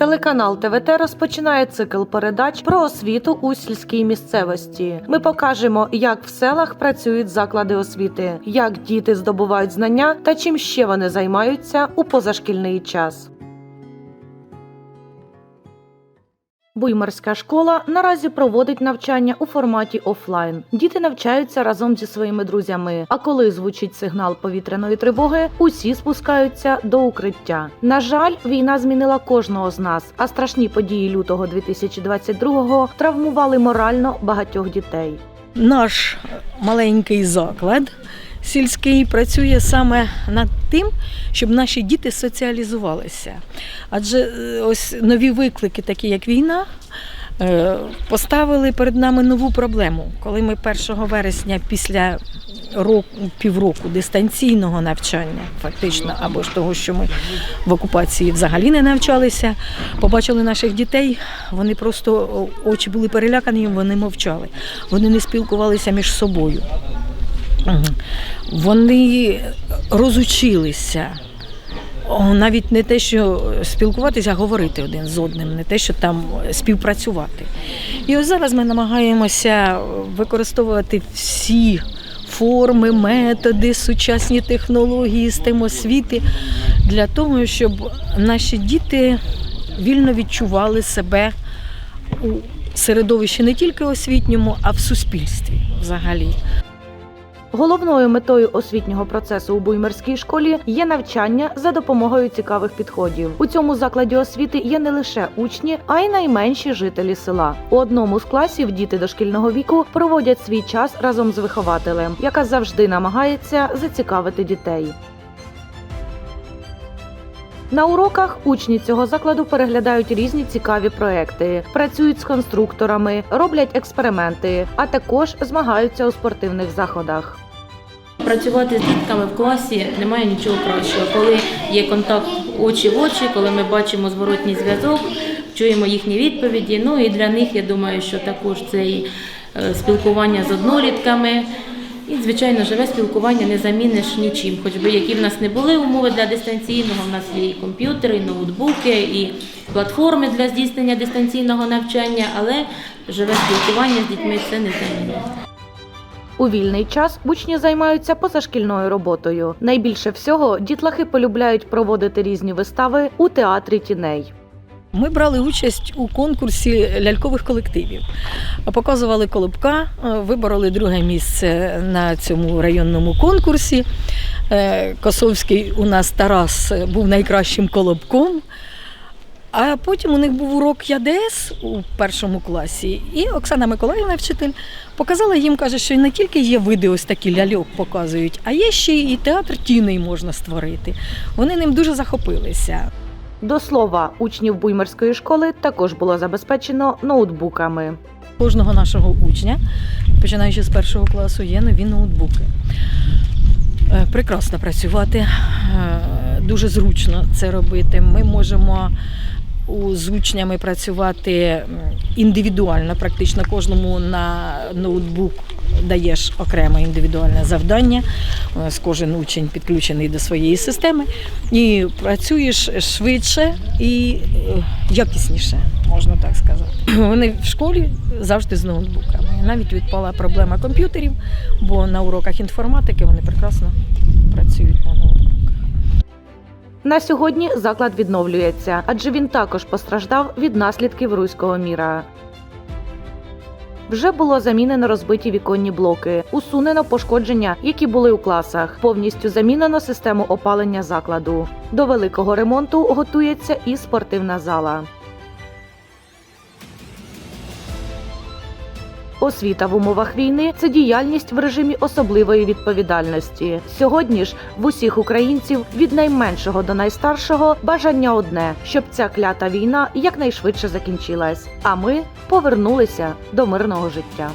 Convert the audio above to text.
Телеканал ТВТ розпочинає цикл передач про освіту у сільській місцевості. Ми покажемо, як в селах працюють заклади освіти, як діти здобувають знання та чим ще вони займаються у позашкільний час. Буймарська школа наразі проводить навчання у форматі офлайн. Діти навчаються разом зі своїми друзями. А коли звучить сигнал повітряної тривоги, усі спускаються до укриття. На жаль, війна змінила кожного з нас, а страшні події лютого 2022-го травмували морально багатьох дітей. Наш маленький заклад сільський працює саме над тим, щоб наші діти соціалізувалися. Адже е, ось нові виклики, такі як війна, е, поставили перед нами нову проблему. Коли ми 1 вересня після року, півроку дистанційного навчання, фактично, або ж того, що ми в окупації взагалі не навчалися, побачили наших дітей, вони просто очі були перелякані, вони мовчали. Вони не спілкувалися між собою. Вони розучилися. Навіть не те, що спілкуватися, а говорити один з одним, не те, що там співпрацювати. І ось зараз ми намагаємося використовувати всі форми, методи, сучасні технології, STEM освіти для того, щоб наші діти вільно відчували себе у середовищі не тільки освітньому, а в суспільстві взагалі. Головною метою освітнього процесу у буймерській школі є навчання за допомогою цікавих підходів. У цьому закладі освіти є не лише учні, а й найменші жителі села. У одному з класів діти дошкільного віку проводять свій час разом з вихователем, яка завжди намагається зацікавити дітей. На уроках учні цього закладу переглядають різні цікаві проекти, працюють з конструкторами, роблять експерименти, а також змагаються у спортивних заходах. Працювати з дітками в класі немає нічого кращого. Коли є контакт очі в очі, коли ми бачимо зворотній зв'язок, чуємо їхні відповіді. Ну і для них я думаю, що також це і е, спілкування з однолітками. І, звичайно, живе спілкування не заміниш нічим. Хоч би які в нас не були умови для дистанційного, в нас є і комп'ютери, і ноутбуки, і платформи для здійснення дистанційного навчання, але живе спілкування з дітьми це не замінить. У вільний час учні займаються позашкільною роботою. Найбільше всього дітлахи полюбляють проводити різні вистави у театрі тіней. Ми брали участь у конкурсі лялькових колективів. Показували колобка, е, вибороли друге місце на цьому районному конкурсі. Е, Косовський у нас Тарас був найкращим колобком. А потім у них був урок ЯДС у першому класі, і Оксана Миколаївна, вчитель, показала їм, каже, що не тільки є види ось такі ляльок показують, а є ще і театр тіней можна створити. Вони ним дуже захопилися. До слова, учнів буймерської школи також було забезпечено ноутбуками. кожного нашого учня, починаючи з першого класу, є нові ноутбуки. Е, Прекрасно працювати, е, дуже зручно це робити. Ми можемо з учнями працювати індивідуально, практично кожному на ноутбук даєш окреме індивідуальне завдання. У нас кожен учень підключений до своєї системи і працюєш швидше і е, якісніше, можна так сказати. Вони в школі завжди з ноутбуками. Навіть відпала проблема комп'ютерів, бо на уроках інформатики вони прекрасно працюють на ноутбуках. На сьогодні заклад відновлюється, адже він також постраждав від наслідків руського міра. Вже було замінено розбиті віконні блоки, усунено пошкодження, які були у класах. Повністю замінено систему опалення закладу. До великого ремонту готується і спортивна зала. Освіта в умовах війни це діяльність в режимі особливої відповідальності. Сьогодні ж в усіх українців від найменшого до найстаршого бажання одне, щоб ця клята війна якнайшвидше закінчилась. А ми повернулися до мирного життя.